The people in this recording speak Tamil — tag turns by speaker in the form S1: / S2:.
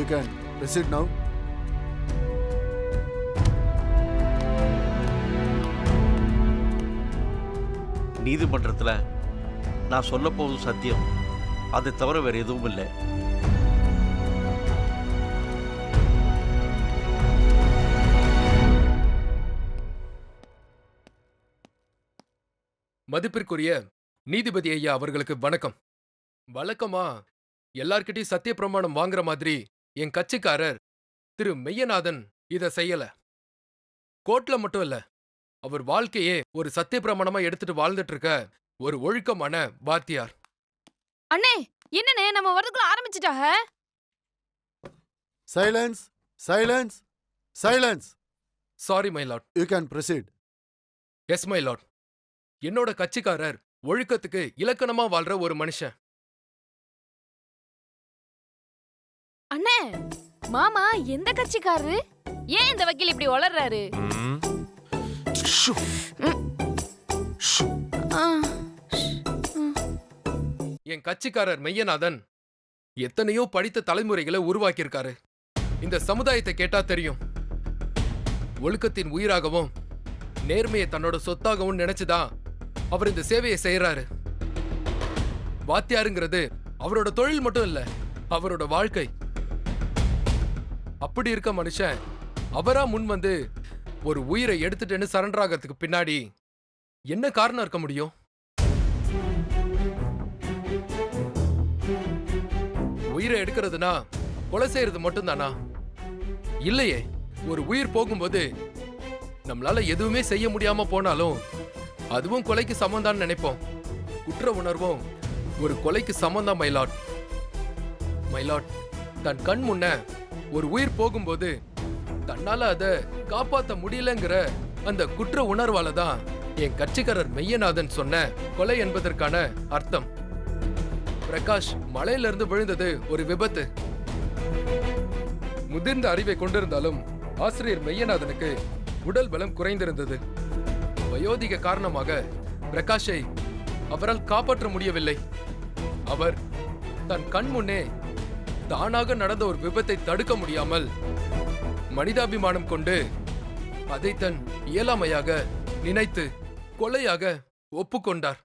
S1: You can proceed now.
S2: நீதிமன்றத்தில் நான் சொல்ல போகும் சத்தியம். அதை தவிர வேறு எதுவும் இல்லை.
S3: மதிப்பிற்குரிய நீதிபதி ஐயா அவர்களுக்கு வணக்கம். வழக்கமா எல்லார்கிட்டயும் சத்திய பிரமாணம் வாங்குற மாதிரி என் கட்சிக்காரர் திரு மெய்யநாதன் இத செய்யல கோர்ட்ல மட்டும் இல்ல அவர் வாழ்க்கையே ஒரு சத்திய பிரமாணமா எடுத்துட்டு வாழ்ந்துட்டு இருக்க ஒரு ஒழுக்கமான வாத்தியார்
S4: அண்ணே என்னண்ணே நம்ம வரதுக்குள்ள ஆரம்பிச்சிட்டாக
S1: Silence! Silence! Silence!
S3: Sorry my lord
S1: You can proceed.
S3: Yes my lord என்னோட கட்சிக்காரர் ஒழுக்கத்துக்கு இலக்கணமா வாழ்ற ஒரு மனுஷன்
S4: அண்ணே மாமா எந்த கட்சிக்காரரு ஏன் இந்த வக்கீல் இப்படி வளர்றாரு
S3: என் கட்சிக்காரர் மெய்யநாதன் எத்தனையோ படித்த தலைமுறைகளை உருவாக்கியிருக்காரு. இந்த சமுதாயத்தை கேட்டா தெரியும். ஒழுக்கத்தின் உயிராகவும் நேர்மையை தன்னோட சொத்தாகவும் நினைச்சுதான் அவர் இந்த சேவையை செய்யறாரு வாத்தியாருங்கிறது அவரோட தொழில் மட்டும் இல்ல அவரோட வாழ்க்கை. அப்படி இருக்க மனுஷன் அவரா முன் வந்து ஒரு உயிரை எடுத்துட்டேன்னு சரண்டர் ஆகிறதுக்கு பின்னாடி என்ன காரணம் இருக்க முடியும்? உயிரை எடுக்கிறதுனா கொலை செய்யறது மட்டும்தானா? இல்லையே ஒரு உயிர் போகும்போது நம்மளால எதுவுமே செய்ய முடியாம போனாலும் அதுவும் கொலைக்கு சமம்தான் நினைப்போம். குற்ற உணர்வும் ஒரு கொலைக்கு சமம்தான் மைலாட் மைலாட் தன் கண் முன்ன ஒரு உயிர் போகும்போது தன்னால அதை காப்பாத்த முடியலங்கிற அந்த குற்ற உணர்வால தான் என் கட்சிக்காரர் மெய்யநாதன் சொன்ன கொலை என்பதற்கான அர்த்தம். பிரகாஷ் மலையில இருந்து விழுந்தது ஒரு விபத்து. முதிர்ந்த அறிவை கொண்டிருந்தாலும் ஆசிரியர் மெய்யநாதனுக்கு உடல் பலம் குறைந்திருந்தது. வயோதிக காரணமாக பிரகாஷை அவரால் காப்பாற்ற முடியவில்லை. அவர் தன் கண் முன்னே தானாக நடந்த ஒரு விபத்தை தடுக்க முடியாமல் மனிதாபிமானம் கொண்டு அதை தன் இயலாமையாக நினைத்து கொலையாக ஒப்புக்கொண்டார்.